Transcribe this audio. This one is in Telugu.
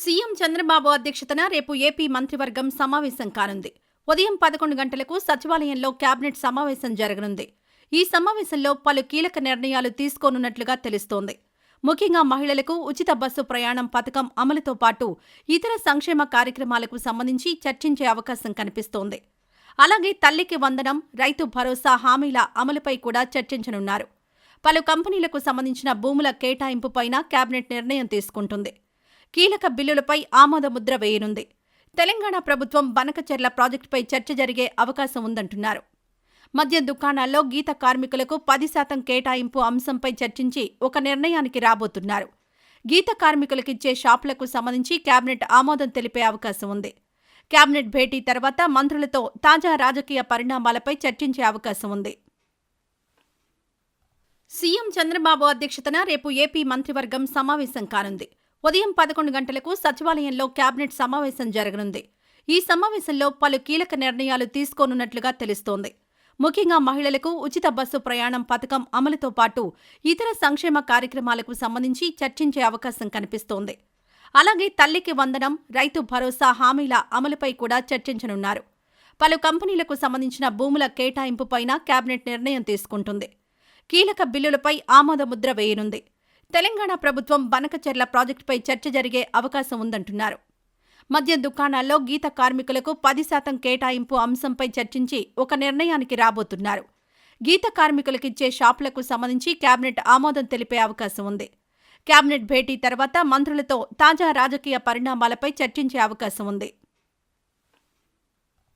సీఎం చంద్రబాబు అధ్యక్షతన రేపు ఏపీ మంత్రివర్గం సమావేశం కానుంది. ఉదయం పదకొండు గంటలకు సచివాలయంలో కేబినెట్ సమావేశం జరగనుంది. ఈ సమావేశంలో పలు కీలక నిర్ణయాలు తీసుకోనున్నట్లుగా తెలుస్తోంది. ముఖ్యంగా మహిళలకు ఉచిత బస్సు ప్రయాణం పథకం అమలుతో పాటు ఇతర సంక్షేమ కార్యక్రమాలకు సంబంధించి చర్చించే అవకాశం కనిపిస్తోంది. అలాగే తల్లికి వందనం రైతు భరోసా హామీల అమలుపై కూడా చర్చించనున్నారు. పలు కంపెనీలకు సంబంధించిన భూముల కేటాయింపుపైన కేబినెట్ నిర్ణయం తీసుకుంటుంది. కీలక బిల్లులపై ఆమోదముద్ర వేయనుంది. తెలంగాణ ప్రభుత్వం బనకచెర్ల ప్రాజెక్టుపై చర్చ జరిగే అవకాశం ఉందంటున్నారు. మద్య దుకాణాల్లో గీత కార్మికులకు పది శాతం కేటాయింపు అంశంపై చర్చించి ఒక నిర్ణయానికి రాబోతున్నారు. గీత కార్మికులకిచ్చే షాపులకు సంబంధించి కేబినెట్ ఆమోదం తెలిపే అవకాశం ఉంది. కేబినెట్ భేటీ తర్వాత మంత్రులతో తాజా రాజకీయ పరిణామాలపై చర్చించే అవకాశం ఉంది. సీఎం చంద్రబాబు అధ్యక్షతన రేపు ఏపీ మంత్రివర్గం సమావేశం కానుంది. ఉదయం పదకొండు గంటలకు సచివాలయంలో కేబినెట్ సమావేశం జరగనుంది. ఈ సమావేశంలో పలు కీలక నిర్ణయాలు తీసుకోనున్నట్లుగా తెలుస్తోంది. ముఖ్యంగా మహిళలకు ఉచిత బస్సు ప్రయాణం పథకం అమలుతో పాటు ఇతర సంక్షేమ కార్యక్రమాలకు సంబంధించి చర్చించే అవకాశం కనిపిస్తోంది. అలాగే తల్లికి వందనం రైతు భరోసా హామీల అమలుపై కూడా చర్చించనున్నారు. పలు కంపెనీలకు సంబంధించిన భూముల కేటాయింపుపైన కేబినెట్ నిర్ణయం తీసుకుంటుంది. కీలక బిల్లులపై ఆమోదముద్ర వేయనుంది. తెలంగాణ ప్రభుత్వం బనకచెర్ల ప్రాజెక్టుపై చర్చ జరిగే అవకాశం ఉందంటున్నారు. మద్య దుకాణాల్లో గీత కార్మికులకు పది శాతం కేటాయింపు అంశంపై చర్చించి ఒక నిర్ణయానికి రాబోతున్నారు. గీత కార్మికులకిచ్చే షాపులకు సంబంధించి కేబినెట్ ఆమోదం తెలిపే అవకాశం ఉంది. కేబినెట్ భేటీ తర్వాత మంత్రులతో తాజా రాజకీయ పరిణామాలపై చర్చించే అవకాశం ఉంది.